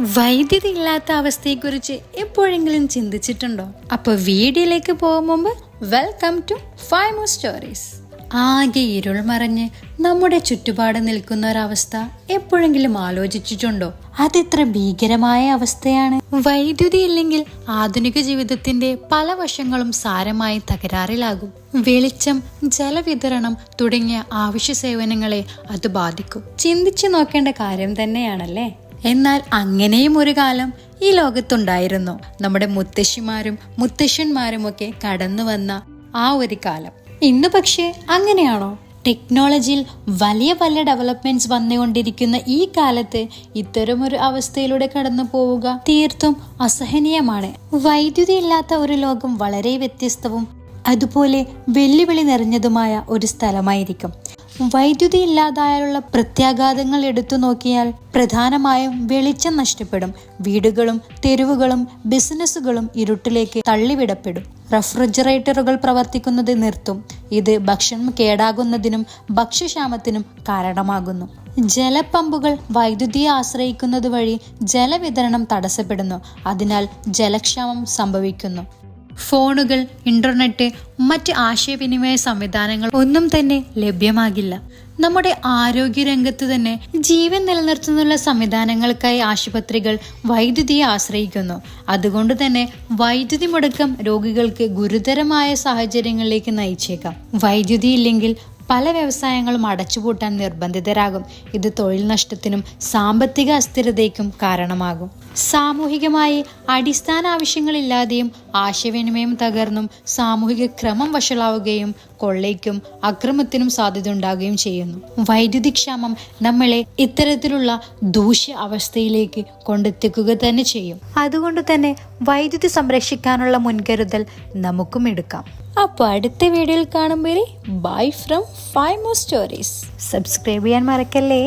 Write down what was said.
വൈദ്യുതി ഇല്ലാത്ത അവസ്ഥയെക്കുറിച്ച് എപ്പോഴെങ്കിലും ചിന്തിച്ചിട്ടുണ്ടോ? അപ്പൊ വീഡിയോയിലേക്ക് പോകും മുമ്പ് welcome to five more stories ആകെ ഇരുൾ മറഞ്ഞ് നമ്മുടെ ചുറ്റുപാട് നിൽക്കുന്ന ഒരവസ്ഥ എപ്പോഴെങ്കിലും ആലോചിച്ചിട്ടുണ്ടോ? അതെത്ര ഭീകരമായ അവസ്ഥയാണ്? വൈദ്യുതി ഇല്ലെങ്കിൽ ആധുനിക ജീവിതത്തിന്റെ പല വശങ്ങളും സാരമായി തകരാറിലാകും. വെളിച്ചം ജലവിതരണം തുടങ്ങിയ ആവശ്യ സേവനങ്ങളെ അത് ബാധിക്കും. ചിന്തിച്ചു നോക്കേണ്ട കാര്യം തന്നെയാണല്ലേ? എന്നാൽ അങ്ങനെയും ഒരു കാലം ഈ ലോകത്തുണ്ടായിരുന്നു. നമ്മുടെ മുത്തശ്ശിമാരും മുത്തശ്ശന്മാരും ഒക്കെ കടന്നു വന്ന ആ ഒരു കാലം. ഇന്ന് പക്ഷേ അങ്ങനെയാണോ? ടെക്നോളജിയിൽ വലിയ വലിയ ഡെവലപ്മെന്റ്സ് വന്നുകൊണ്ടിരിക്കുന്ന ഈ കാലത്ത് ഇത്തരമൊരു അവസ്ഥയിലൂടെ കടന്നു പോവുക തീർത്തും അസഹനീയമാണ്. വൈദ്യുതി ഇല്ലാത്ത ഒരു ലോകം വളരെ വ്യത്യസ്തവും അതുപോലെ വെല്ലുവിളി നിറഞ്ഞതുമായ ഒരു സ്ഥലമായിരിക്കും. വൈദ്യുതി ഇല്ലാതായാലുള്ള പ്രത്യാഘാതങ്ങൾ എടുത്തു നോക്കിയാൽ പ്രധാനമായും വെളിച്ചം നഷ്ടപ്പെടും. വീടുകളും തെരുവുകളും ബിസിനസ്സുകളും ഇരുട്ടിലേക്ക് തള്ളിവിടപ്പെടും. റെഫ്രിജറേറ്ററുകൾ പ്രവർത്തിക്കുന്നത് നിർത്തും. ഇത് ഭക്ഷണം കേടാകുന്നതിനും ഭക്ഷ്യക്ഷാമത്തിനും കാരണമാകുന്നു. ജലപമ്പുകൾ വൈദ്യുതിയെ ആശ്രയിക്കുന്നത് വഴി ജലവിതരണം തടസ്സപ്പെടുന്നു. അതിനാൽ ജലക്ഷാമം സംഭവിക്കുന്നു. ഫോണുകൾ ഇന്റർനെറ്റ് മറ്റ് ആശയവിനിമയ സംവിധാനങ്ങൾ ഒന്നും തന്നെ ലഭ്യമാകില്ല. നമ്മുടെ ആരോഗ്യ ആരോഗ്യരംഗത്ത് തന്നെ ജീവൻ നിലനിർത്തുന്നുള്ള സംവിധാനങ്ങൾക്കായി ആശുപത്രികൾ വൈദ്യുതിയെ ആശ്രയിക്കുന്നു. അതുകൊണ്ട് തന്നെ വൈദ്യുതി മുടക്കം രോഗികൾക്ക് ഗുരുതരമായ സാഹചര്യങ്ങളിലേക്ക് നയിച്ചേക്കാം. വൈദ്യുതി ഇല്ലെങ്കിൽ പല വ്യവസായങ്ങളും അടച്ചുപൂട്ടാൻ നിർബന്ധിതരാകും. ഇത് തൊഴിൽ നഷ്ടത്തിനും സാമ്പത്തിക അസ്ഥിരതയ്ക്കും കാരണമാകും. സാമൂഹികമായി അടിസ്ഥാന ആവശ്യങ്ങളില്ലാതെയും ആശയവിനിമയം തകർന്നും സാമൂഹിക ക്രമം വഷളാവുകയും കൊള്ളയ്ക്കും അക്രമത്തിനും സാധ്യത ഉണ്ടാകുകയും ചെയ്യുന്നു. വൈദ്യുതി ക്ഷാമം നമ്മളെ ഇത്തരത്തിലുള്ള ദൂഷ്യ അവസ്ഥയിലേക്ക് കൊണ്ടെത്തിക്കുക തന്നെ ചെയ്യും. അതുകൊണ്ട് തന്നെ വൈദ്യുതി സംരക്ഷിക്കാനുള്ള മുൻകരുതൽ നമുക്കും എടുക്കാം. അപ്പോൾ അടുത്ത വീഡിയോയിൽ കാണുമ്പോൾ bye from five more stories subscribe ചെയ്യാൻ മറക്കല്ലേ?